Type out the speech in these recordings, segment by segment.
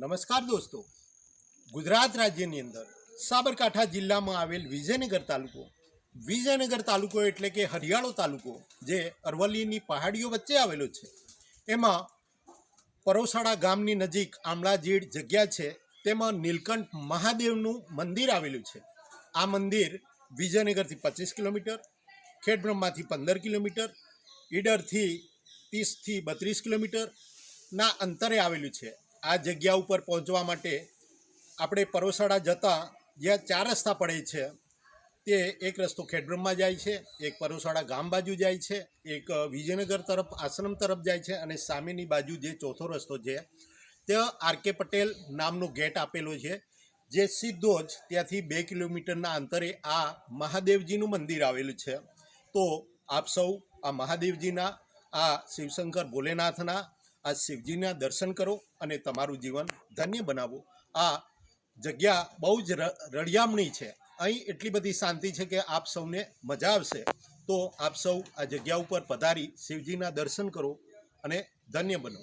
નમસ્કાર દોસ્તો. ગુજરાત રાજ્યની અંદર સાબરકાંઠા જિલ્લામાં આવેલ વિજયનગર તાલુકો વિજયનગર તાલુકો એટલે કે હરિયાળો તાલુકો, જે અરવલ્લીની પહાડીઓ વચ્ચે આવેલો છે. એમાં પરોસાડા ગામની નજીક આમળાજીડ જગ્યા છે. તેમાં નીલકંઠ મહાદેવનું મંદિર આવેલું છે. આ મંદિર વિજયનગરથી પચીસ કિલોમીટર, ખેડબ્રહ્માથી પંદર કિલોમીટર, ઈડરથી ત્રીસથી બત્રીસ કિલોમીટરના અંતરે આવેલું છે. આ જગ્યા ઉપર પહોંચવા માટે આપણે પરોસાડા જતાં જ્યાં ચાર રસ્તા પડે છે, તે એક રસ્તો ખેડબ્રહ્મા જાય છે, એક પરોસાડા ગામ બાજુ જાય છે, એક વિજયનગર તરફ, આશ્રમ તરફ જાય છે અને સામેની બાજુ જે ચોથો રસ્તો છે ત્યાં આર કે પટેલ નામનો ગેટ આપેલો છે, જે સીધો જ ત્યાંથી બે કિલોમીટરના અંતરે આ મહાદેવજીનું મંદિર આવેલું છે. તો આપ સૌ આ મહાદેવજીના, આ શિવશંકર ભોલેનાથના આ શિવજીના દર્શન કરો અને તમારું જીવન ધન્ય બનાવો. આ જગ્યા બહુ જ રળિયામણી છે. અહીં એટલી બધી શાંતિ છે કે આપ સૌને મજા આવશે. તો આપ સૌ આ જગ્યા ઉપર પધારી શિવજીના દર્શન કરો અને ધન્ય બનો.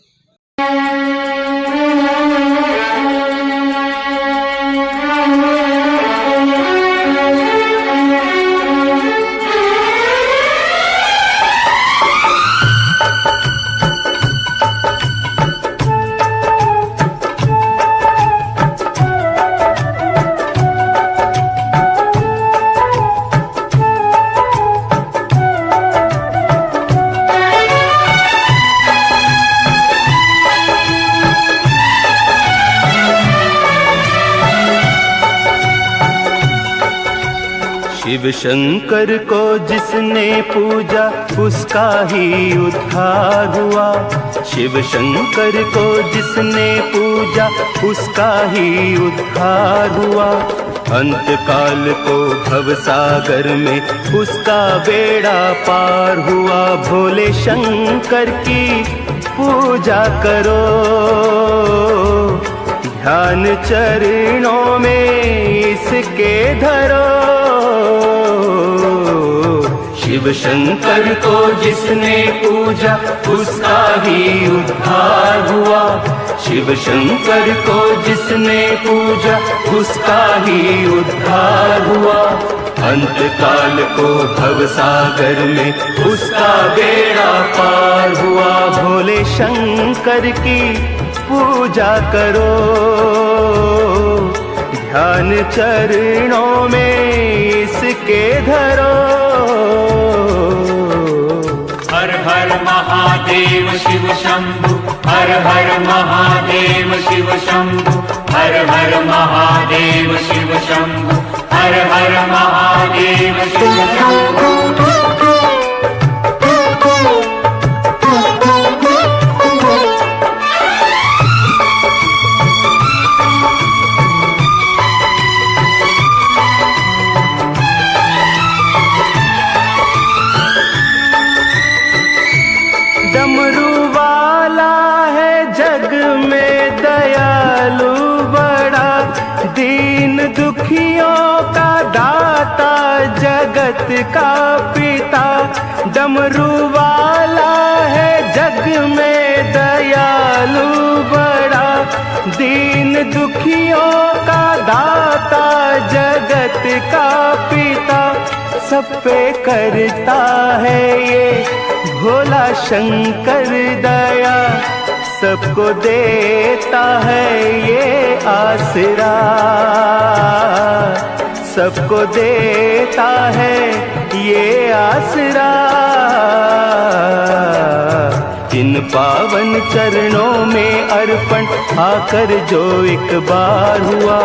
शिव शंकर को जिसने पूजा, उसका ही उद्धार हुआ। शिव शंकर को जिसने पूजा, उसका ही उद्धार हुआ। अंत काल को भव सागर में उसका बेड़ा पार हुआ। भोले शंकर की पूजा करो। ध्यान चरणों में इसके धरो। शिव शंकर को जिसने पूजा, उसका ही उद्धार हुआ। शिव शंकर को जिसने पूजा, उसका ही उद्धार हुआ। अंत काल को भव सागर में उसका बेड़ा पार हुआ। भोले शंकर की पूजा करो। ध्यान चरणों में इसके धरो। हर हर महादेव शिव शंभु, हर हर महादेव शिव शंभु, हर हर महादेव शिव शंभु, हर हर महादेव शिव शंभु। डमरू वाला है जग में दयालु बड़ा। दीन दुखियों का दाता, जगत का पिता। डमरू वाला है जग में दयालु बड़ा। दीन दुखियों का दाता, जगत का पिता। सब पे करता है शंकर दया सबको देता है ये आसरा। सबको देता है ये आसरा। इन पावन चरणों में अर्पण आकर जो एक बार हुआ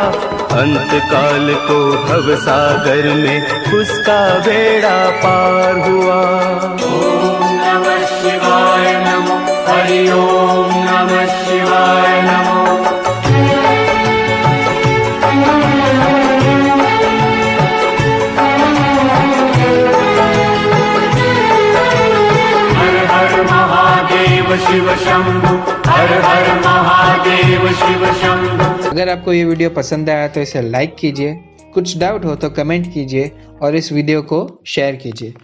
अंत काल को भव सागर में उसका बेड़ा पार हुआ। अगर आपको ये वीडियो पसंद आया तो इसे लाइक कीजिए, कुछ डाउट हो तो कमेंट कीजिए और इस वीडियो को शेयर कीजिए।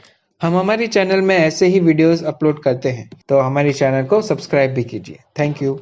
हम हमारी चैनल में ऐसे ही वीडियोस अपलोड करते हैं तो हमारी चैनल को सब्सक्राइब भी कीजिए। Thank you